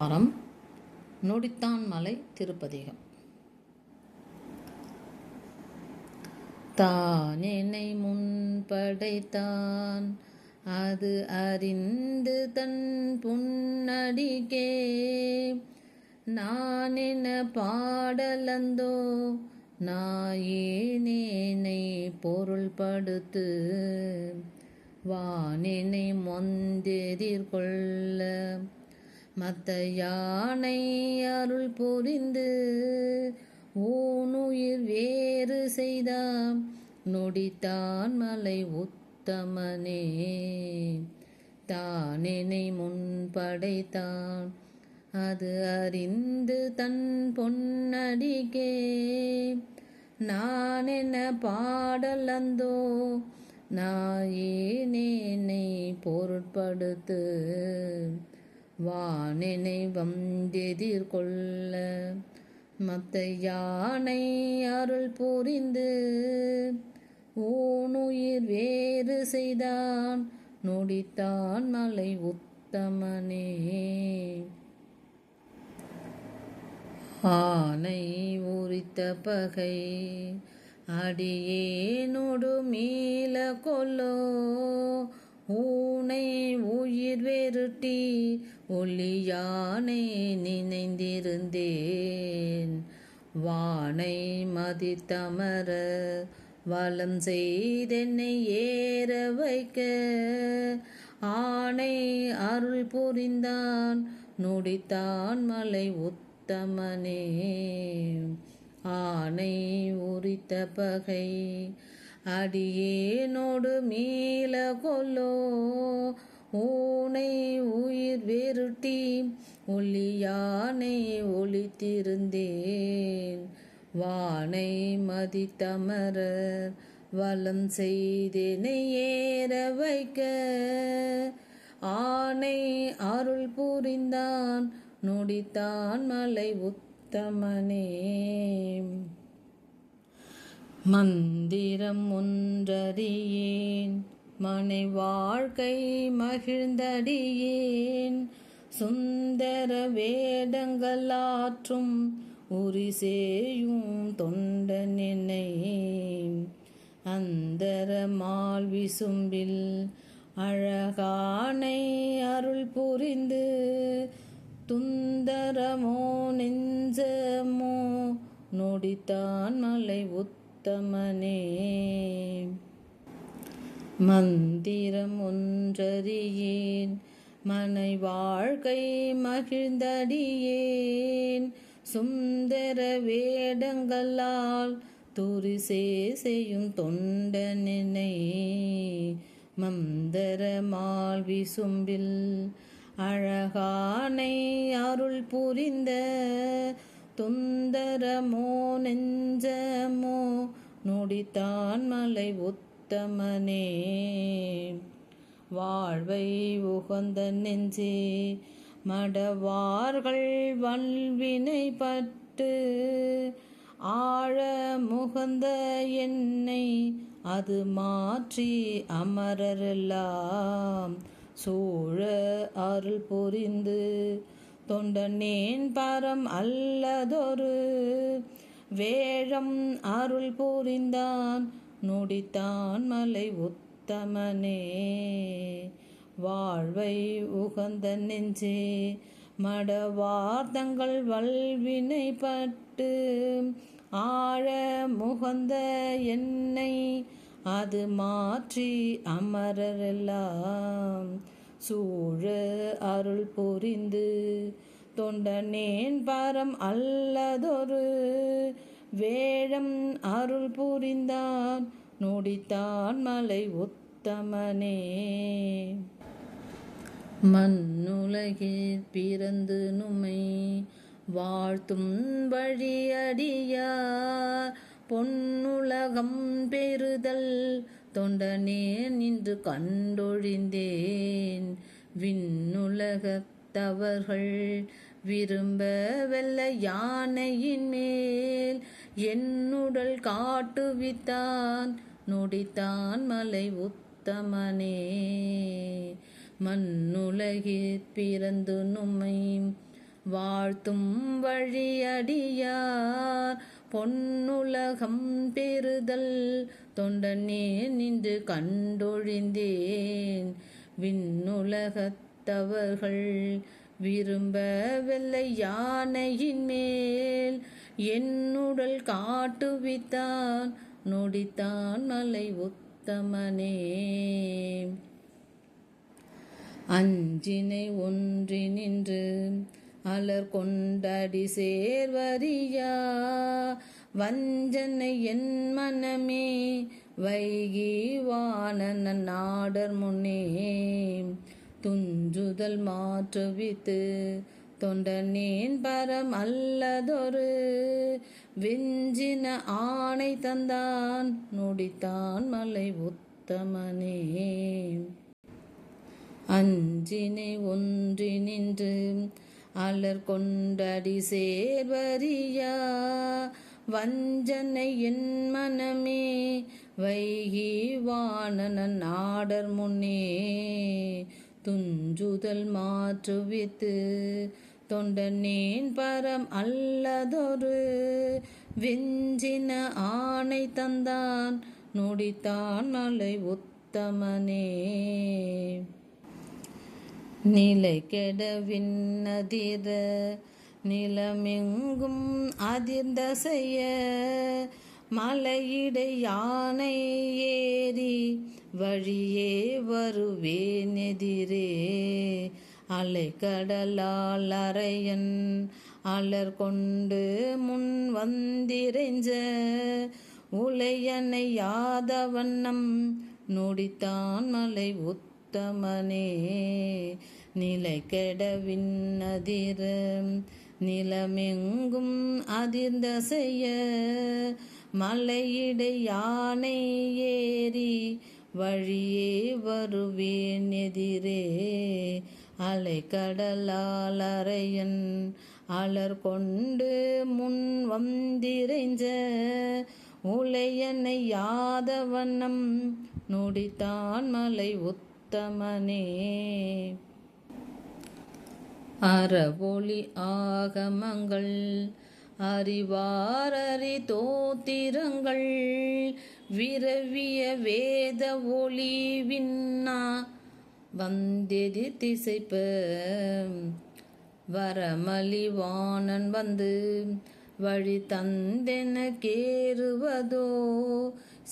வாரம் நொடித்தான் மலை திருப்பதிகம். தானெனை முன் படைத்தான் அது அறிந்து தன் புன்னடிக்கே நான் என்ன பாடலந்தோ நாயேனேனை பொருள்படுத்து வானினை மொந்தெதிர்கொள்ள. மத்த யானை அருள் புரிந்து ஊனுயிர் வேறு செய்தாம். நொடித்தான் மலை உத்தமனே. தானெனை முன் படைத்தான். அது அறிந்து தன் பொன்னடிக்கே நான் என்ன பாடல் அந்தோ. நாயேனேனை பொருட்படுத்து. வானினை வந்தெதிர்கொள்ள மத்த யானை அருள் புரிந்து ஓனுயிர் வேறு செய்தான் நொடித்தான் மலை உத்தமனே. ஆனை உரித்த பகை அடியேனொடு மீள கொல்லோ. ஊனை உயிர் வெருட்டி ஒளியானை நினைந்திருந்தேன். வானை மதித்தமர வலம் செய்தென்னை ஏற வைக்க ஆனை அருள் புரிந்தான் நொடித்தான் மலை உத்தமனே. ஆனை உரித்த பகை அடியேனோடு மீள கொல்லோ. ஊனை உயிர் வெருட்டி ஒளியானை ஒளித்திருந்தேன். வானை மதித்தமரர் வலம் செய்தேனை ஏற வைக்க. ஆனை அருள் புரிந்தான் நொடித்தான் மலை உத்தமனே. மந்திரம் ஒன்றறியேன். மனை வாழ்க்கை மகிழ்ந்தடியேன். சுந்தர வேடங்கள் ஆற்றும் உரி சேயும் தொண்டன் அந்தர மால் விசும்பில் அழகானை அருள் புரிந்து துந்தரமோ நெஞ்சமோ நொடித்தான் மலை உத்தமனே. மந்திரம் ஒன்றறியேன். மனை வாழ்க்கை மகிழ்ந்தடியேன். சுந்தர வேடங்களால் துரிசே செய்யும் தொண்டனினை மந்தர மால் விசும்பில் அழகானை அருள் புரிந்த. துந்தரமோ நெஞ்சமோ நொடித்தான் மலை உத்தமனே. வாழ்வை உகந்த நெஞ்சே மடவார்கள் வல்வினை பட்டு ஆழ முகந்த என்னை அது மாற்றி அமரரெல்லாம். சூழ அருள் புரிந்து தொண்டனேன் பரம் அல்லதொரு வேழம் அருள் புரிந்தான் நொடித்தான் மலை உத்தமனே. வாழ்வை உகந்த நெஞ்சே மடவார்த்தங்கள் வல்வினை பட்டு ஆழ முகந்த என்னை அது மாற்றி அமரரெல்லாம். சூழ அருள் புரிந்து தொண்டனேன் பரம் அல்லதொரு வேழம் அருள் புரிந்தான் நொடித்தான் மலை உத்தமனே. மண்ணுலகில் பிறந்து நுமை வாழ்த்தும் வழியடியார் பொன்னுலகம் பெறுதல் தொண்டனே நின்று கண்டொழிந்தேன். விண்ணுலகத்தவர்கள் விரும்ப வெல்ல யானையின் மேல். என்னுடல் காட்டுவித்தான் நொடித்தான் மலை உத்தமனே. மண்ணுலகிற் பிறந்து நும்மை வாழ்த்தும் வழியடியார். பொன்னுலகம் பெறுதல் தொண்டனே நின்று கண்டொழிந்தேன். விண்ணுலகத்தவர்கள் விரும்ப வெள்ளை யானையின் மேல். என்னுடல் காட்டுவித்தான் நொடித்தான் மலை உத்தமனே. அஞ்சினை ஒன்றி நின்று அலர் கொண்டடி சேர்வரியா. வஞ்சனை என் மனமே வைகி வானன நாடர் முன்னே. துஞ்சுதல் மாற்றுவித்து தொண்டனேன் பரம் அல்லதொரு விஞ்சின ஆணை தந்தான் நொடித்தான் மலை உத்தமனே. அஞ்சினை ஒன்றி நின்று அலர் கொண்டடி சேர்வரியா வஞ்சனை என் மனமே வைகி வானன நாடர் முன்னே. துஞ்சுதல் மாற்றுவித்து தொண்டனேன் பரம் அல்லதொரு விஞ்சின ஆணை தந்தான் நொடித்தான் மலை உத்தமனே. நிலை கெடவின்னதிர நிலமெங்கும் அதிர்ந்த செய்ய மலையிட யானை ஏறி வழியே வருவேன் எதிரே. அலைக்கடலால் அறையன் அலர் கொண்டு முன் வந்திரைஞ்ச உலையனை யாதவண்ணம் நொடித்தான் மலை உத்தமனே. நிலை கெடவின் அதிர நிலமெங்கும் அதிர்ந்த செய்ய மலையிட யானை ஏறி வழியே வருவேன் எதிரே. அலை கடலால் அறையன் அலர் கொண்டு முன் வந்திரைஞ்ச உலையனை யாத வண்ணம் நொடித்தான் மலை உத்தமனே. அறவொளி ஆகமங்கள் அறிவாரறி தோத்திரங்கள் விரவிய வேத ஒளி விண்ணா வந்தெதி திசைப்ப. வரமலிவாணன் வந்து வழி தந்தென கேறுவதோ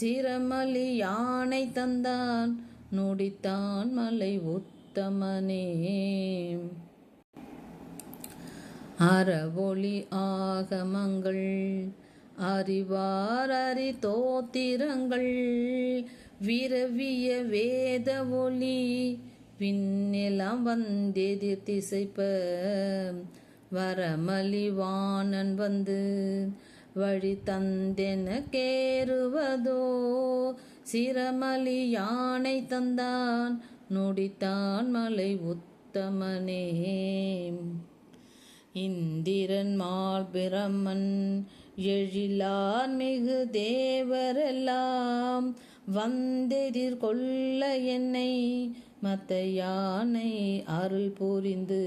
சிரமலி யானை தந்தான் நொடித்தான் மலை உத்தமனே. அறவொளி ஆகமங்கள் அறிவாரறி தோத்திரங்கள் விரவிய வேத ஒளி விண்ணிலம் வந்தெதிர் திசைப்ப வரமலிவாணன் வந்து வழி தந்தென கேறுவதோ சிரமலி யானை தந்தான் நொடித்தான் மலை உத்தமனே. இந்திரன் மால்பிரமன் எழிலார் மிகு தேவரெல்லாம் வந்தெதிர் கொள்ள என்னை மத்த யானை அருள் புரிந்து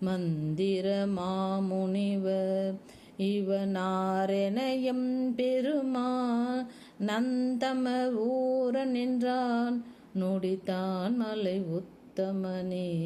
மந்திர மாமுனிவர் இவனாரெனயம் பெருமா நந்தம ஊர நின்றான் நொடித்தான் மலை உத்தமனே.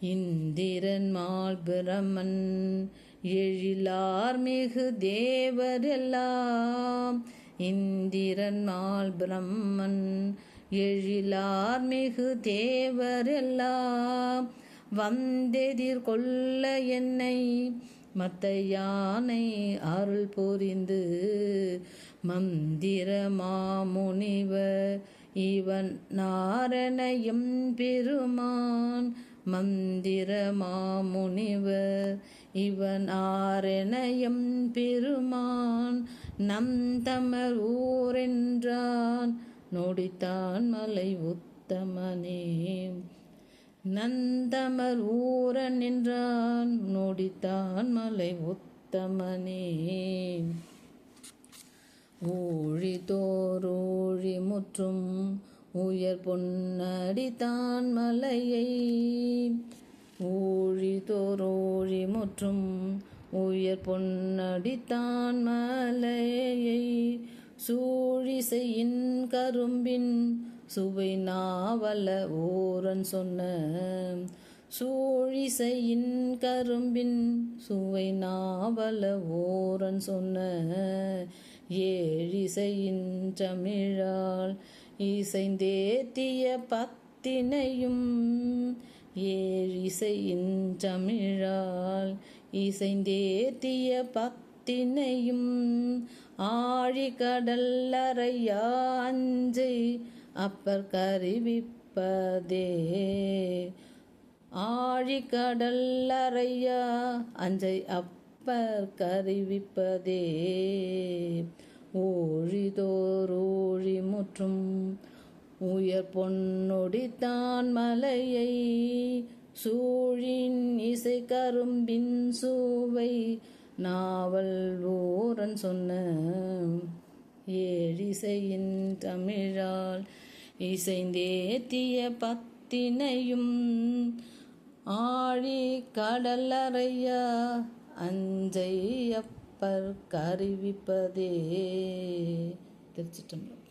இந்திரன் மால் பிரமன் எழிலார் மிகு தேவரெல்லாம். இந்திரன் மால் பிரம்மன் எழிலார் மிகு தேவரெல்லாம். வந்தெதிர்கொள்ள என்னை மத்த யானை அருள் புரிந்து. மந்திர மாமுனிவர் இவன் நாரணயம் பெருமான். மந்திர மாமுனிவர் இவன் ஆரணயம் பெருமான் நம் தமர் ஊரென்றான். நொடித்தான் மலை உத்தமனே. நந்தமர் ஊரன் என்றான் நொடித்தான் மலை உத்தமனே. ஊழி தோறூழி முற்றும் உயர் பொன்னடித்தான் மலையை. முற்றும் உயர் பொன்னடித்தான் மலையை சூழிசையின் கரும்பின் சுவை நாவல ஓரன் சொன்ன. சூழிசையின் கரும்பின் சுவை நாவல ஓரன் சொன்ன. ஏழிசையின் தமிழால் இசைந்தேத்திய பத்தினையும் ஏழிசையின் தமிழால் இசைந்தேத்திய பக்தினையும் ஆழி கடல்லறையா அஞ்சை அப்பர் கருவிப்பதே. ஆழி கடல்லறையா அஞ்சை அப்பர் கருவிப்பதே. ஓழிதோர் ஓழி முற்றும் உயர் பொன்னொடித்தான் மலையை சூழின் இசை கரும்பின் சுவை நாவல் ஓரன் சொன்ன ஏழிசையின் தமிழால் இசைந்தேத்திய பத்தினையும் ஆழி கடலறையா அஞ்சை அப்பர் கருவிப்பதே. திருச்சிட்டம்பலம்